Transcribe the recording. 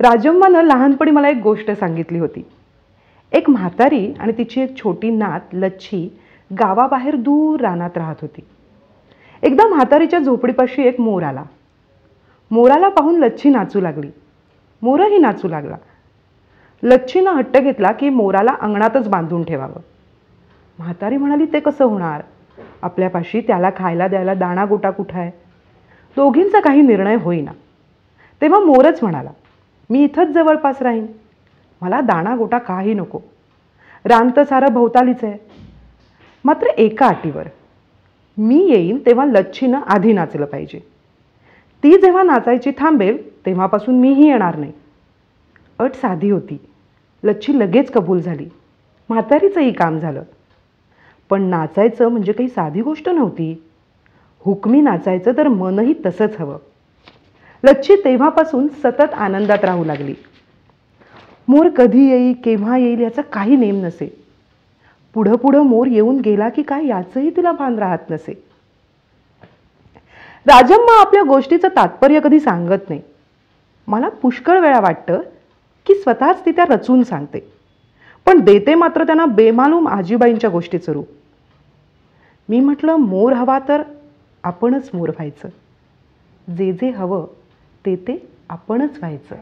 राजम्मानं लहानपणी मला एक गोष्ट सांगितली होती. एक म्हातारी आणि तिची एक छोटी नात लच्छी गावाबाहेर दूर रानात राहत होती. एकदा म्हातारीच्या झोपडीपाशी एक मोर आला. मोराला पाहून लच्छी नाचू लागली. मोरही नाचू लागला. लच्छीनं हट्ट घेतला की मोराला अंगणातच बांधून ठेवावं. म्हातारी म्हणाली ते कसं होणार? आपल्यापाशी त्याला खायला द्यायला दाणा गोटा कुठं आहे? दोघींचा काही निर्णय होईना. तेव्हा मोरच म्हणाला मी इथंच जवळपास राहीन. मला दाणा गोटा काही नको. रान तर सारं भोवतालीच आहे. मात्र एका अटीवर. मी येईन तेव्हा लच्छीनं आधी नाचलं पाहिजे. ती जेव्हा नाचायची थांबेल तेव्हापासून मीही येणार नाही. अट साधी होती. लच्छी लगेच कबूल झाली. म्हातारीचंही काम झालं. पण नाचायचं म्हणजे काही साधी गोष्ट नव्हती. हुकमी नाचायचं तर मनही तसंच हवं. लच्छी तेव्हापासून सतत आनंदात राहू लागली. मोर कधी येईल केव्हा येईल याचा काही नेम नसे. पुढं पुढं मोर येऊन गेला की काय याचंही तिला भान राहत नसे. राजम्मा आपल्या गोष्टीचं तात्पर्य कधी सांगत नाही. मला पुष्कळ वेळा वाटतं की स्वतःच ती त्या रचून सांगते. पण देते मात्र त्यांना बेमालूम आजीबाईंच्या गोष्टीचं रूप. मी म्हटलं मोर हवा तर आपणच मोर व्हायचं. जे जे हवं ते ते आपणच व्हायचं.